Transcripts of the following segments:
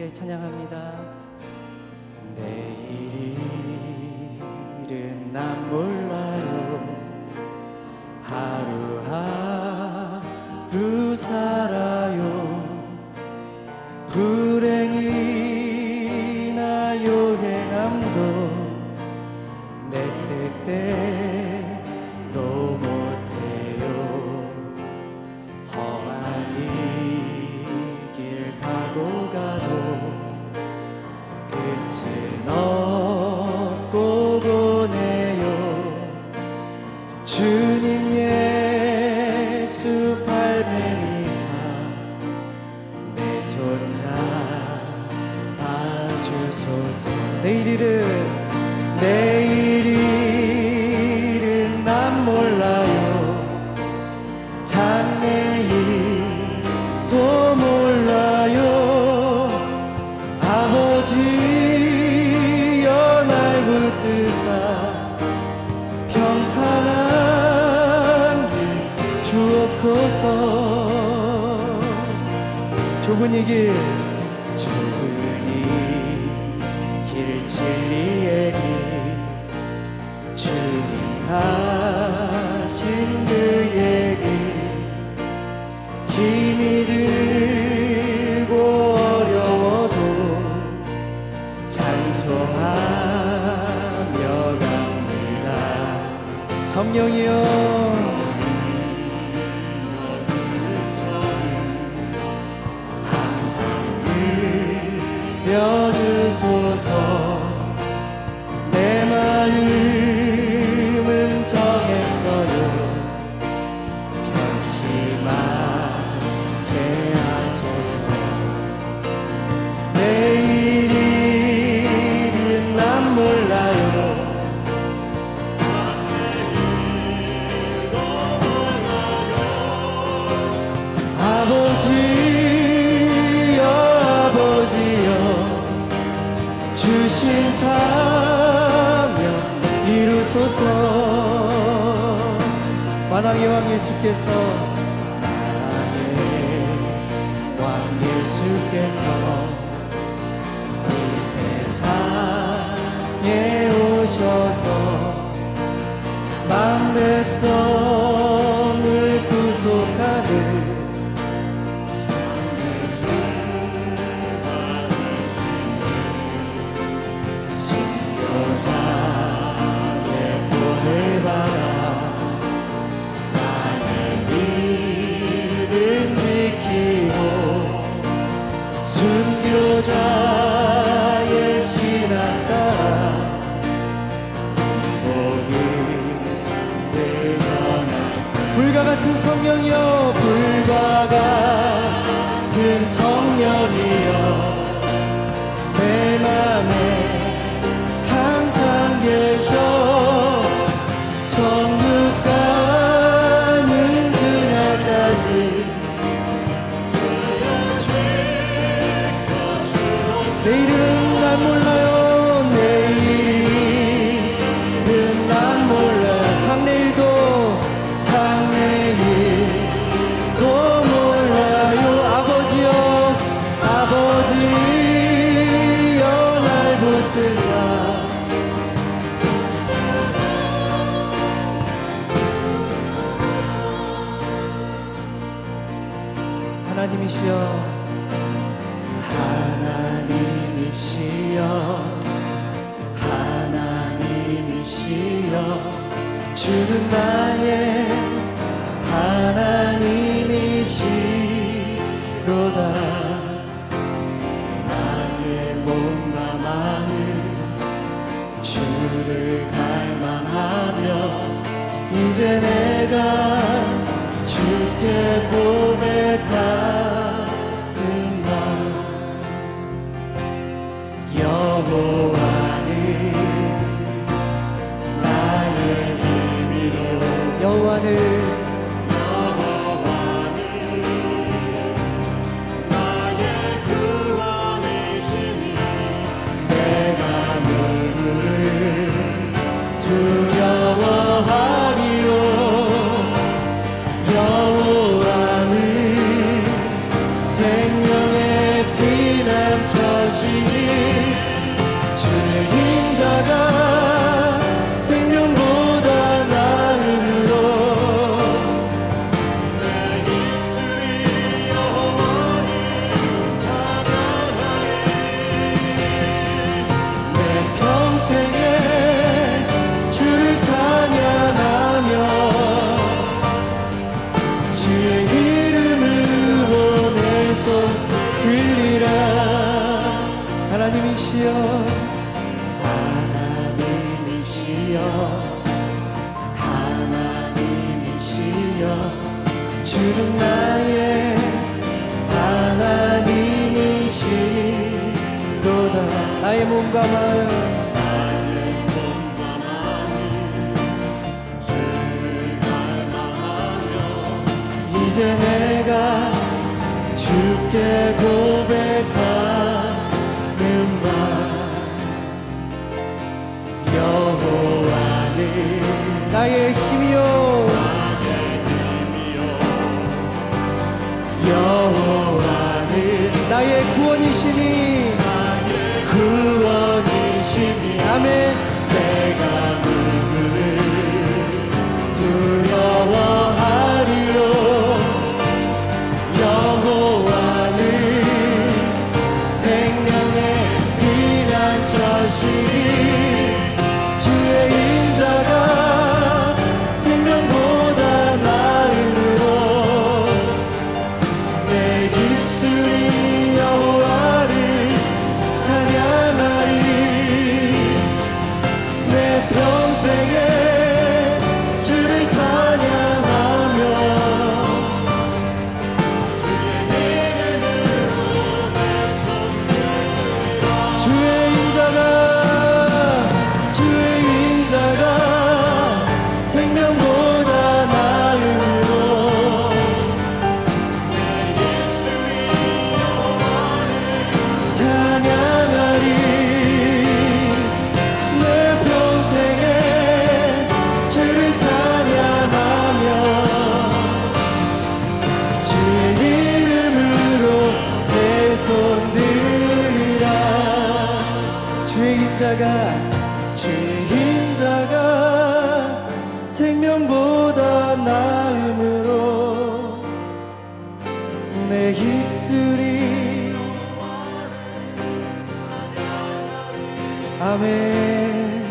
함께 찬양합니다. 내 일은 난 몰라요. 하루하루 살아 팔배미사 내 손 잡아주소서. 내일일은 내 좁은 이길 좁은 이길 진리의 길 주님 하신 그의 길 힘이 들고 어려워도 찬송하며 갑니다. 성령이여 이루소서 만왕의 왕 예수께서 만왕의 왕 예수께서 이 세상에 오셔서 만 백성을 구속하는 순교자 Jesus. 난 몰라요 내일은 난 몰라요 장래일도 장래일도 몰라요 아버지여. 아버지여 날 붙드사. 하나님이시여 주는 나의 하나님이시로다. 나의 몸과 마음. 이제 내가 주께 고백하는 말 여호와는 나의 힘이요 나의 구원이시니. 구원이시니. 아멘 아멘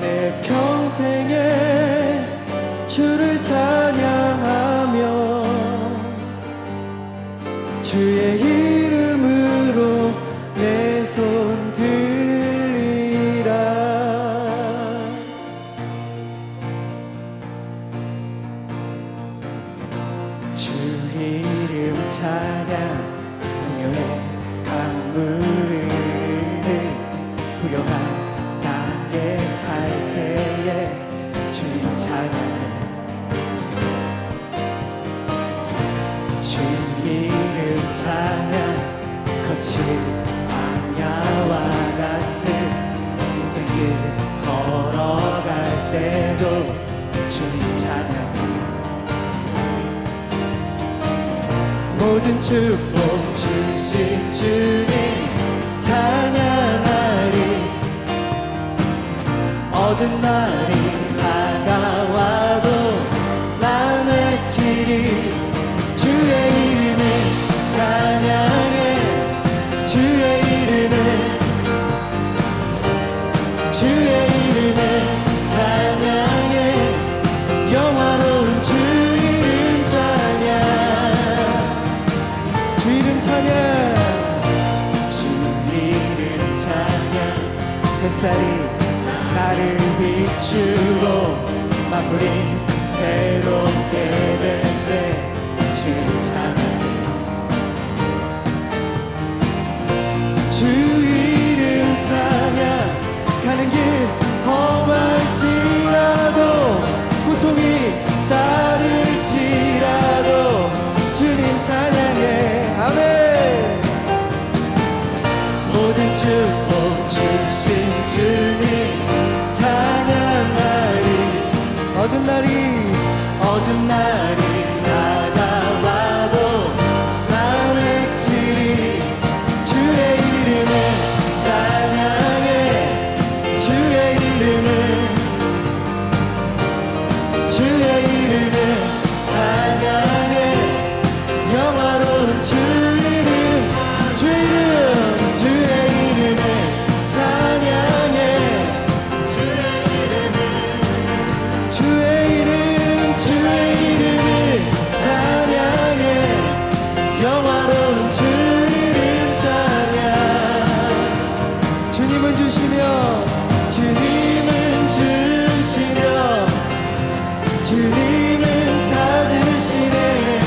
내 평생에 주를 찬양하며 주의 이 거친 광야와 같은 인생길 걸어갈 때도 주님 찬양. 모든 축복 주신 주님 찬양하리. 어두운 날이 다가와도 난 외치리 주의 이름을 찬양 찬양. 주 이름 찬양. 햇살이 나를 비추고 만물이 새롭게 될때 주님 찬양해 주 이름 찬양. 가는 길 험할지라도 고통이 따를지라도 주님 찬양 주신 주님 찬양하리. 어두운 날이 어두운 날이 주님은 찾으시네.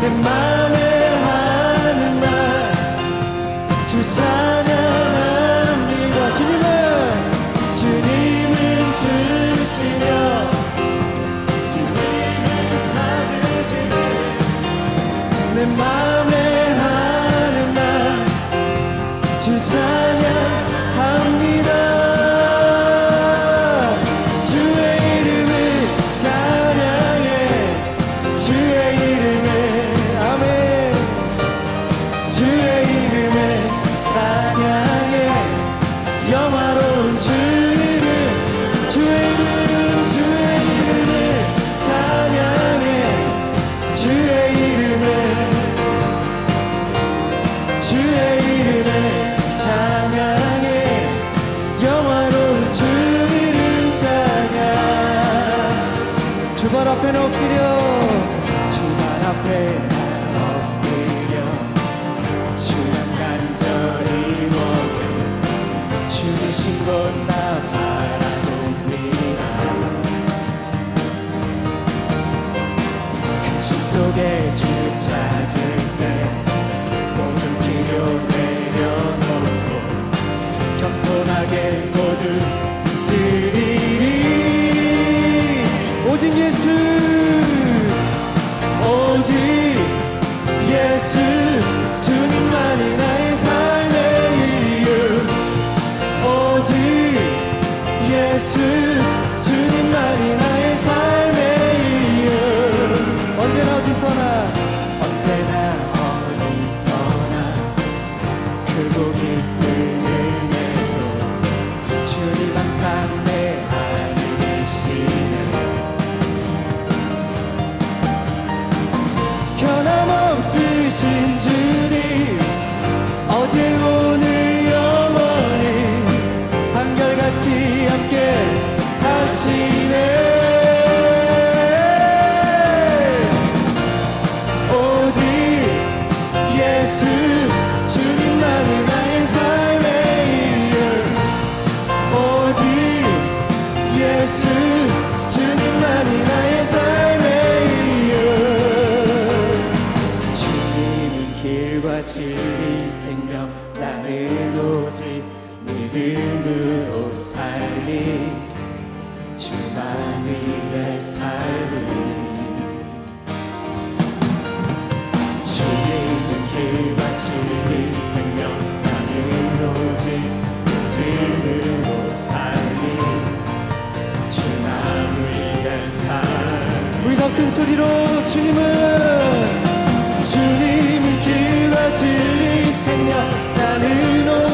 내 마음 겸손하게 모두 어제 오늘 영원히 한결같이 함께 하시 큰 소리로 주님을 주님은 길과 진리 생명 나는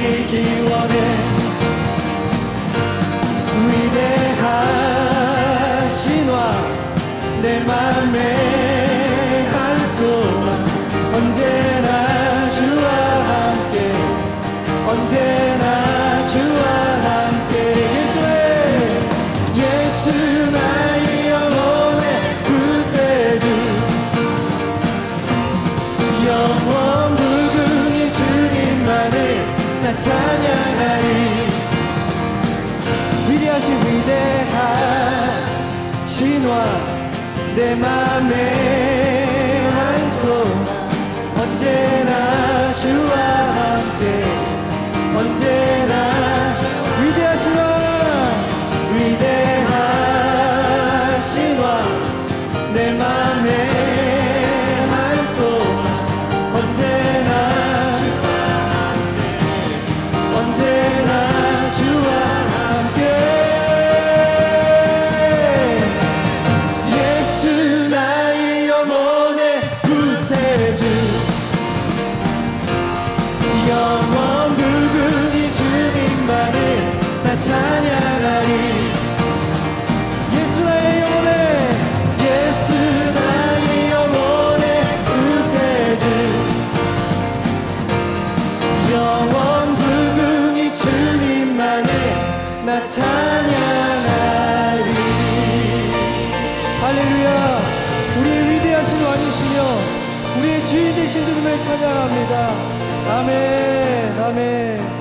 누리기 원해 위대한 신화 내 맘에 찬양하리. 위대하신 위대한 신화 내 맘에. 신 주님을 찬양합니다. 아멘 아멘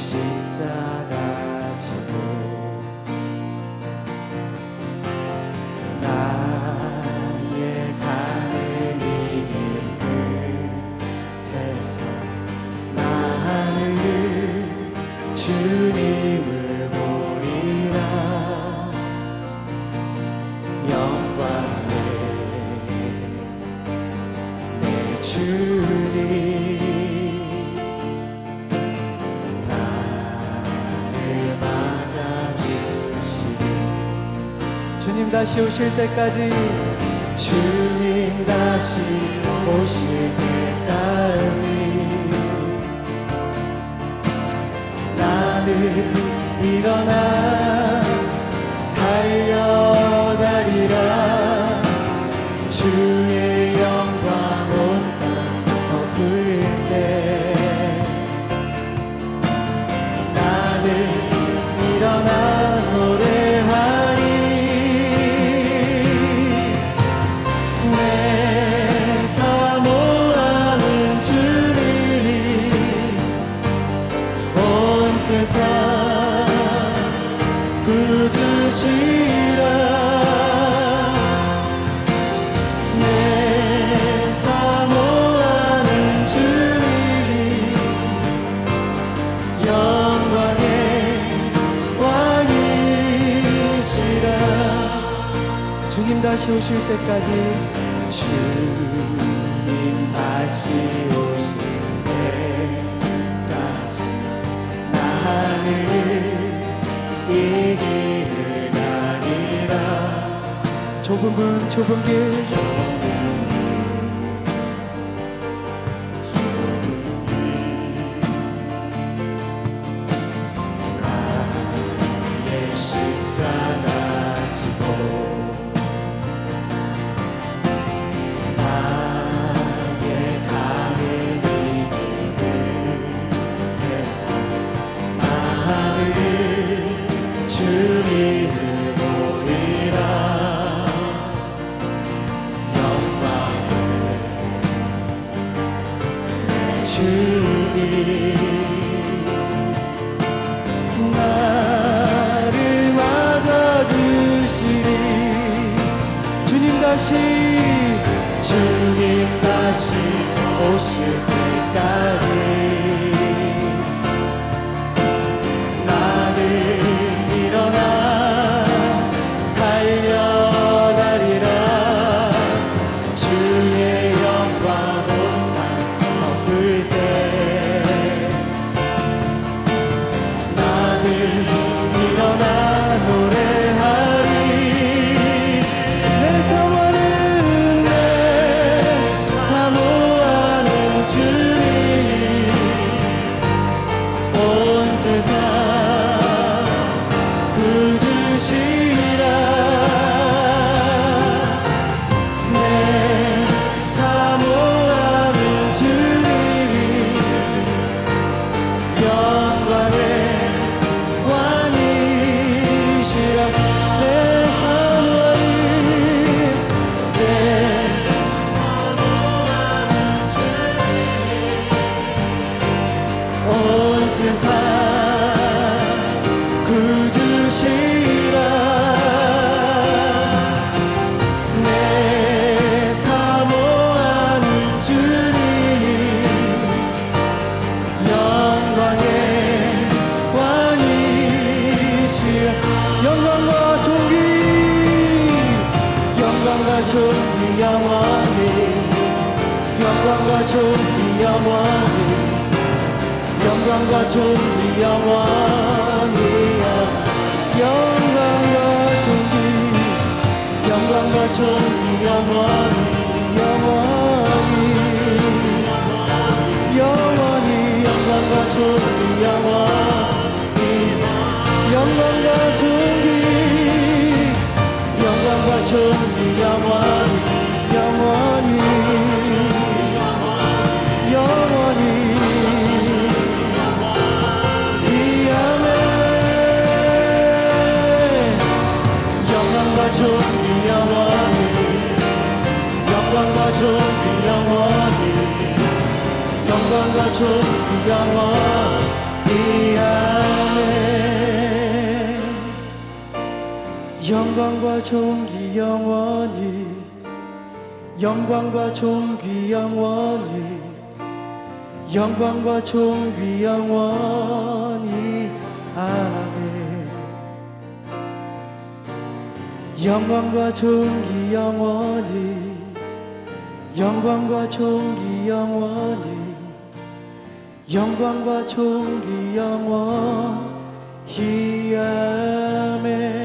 나의 다시 오실 때까지 주님 다시 오실 때까지 나는 일어나 오실 때까지 주님 다시 오실 때까지 나는 이 길을 가리라 좁은 문 좁은 길 나의 십자 영광과 존귀 영원히 영광과 존귀 영원이야. 영광과 존귀 영광과 존귀 영원히 영원히. 영원히 영광과 존귀 영원히 영광과 존귀 영광과 존귀 영원히 아멘 영광과 존귀 영원히. 영광과 존귀 영원히. 영광과 존귀 영원히. 아멘. 영광과 존귀 영원히 영광과 존귀 영원히 영광과 존귀 영원히 아멘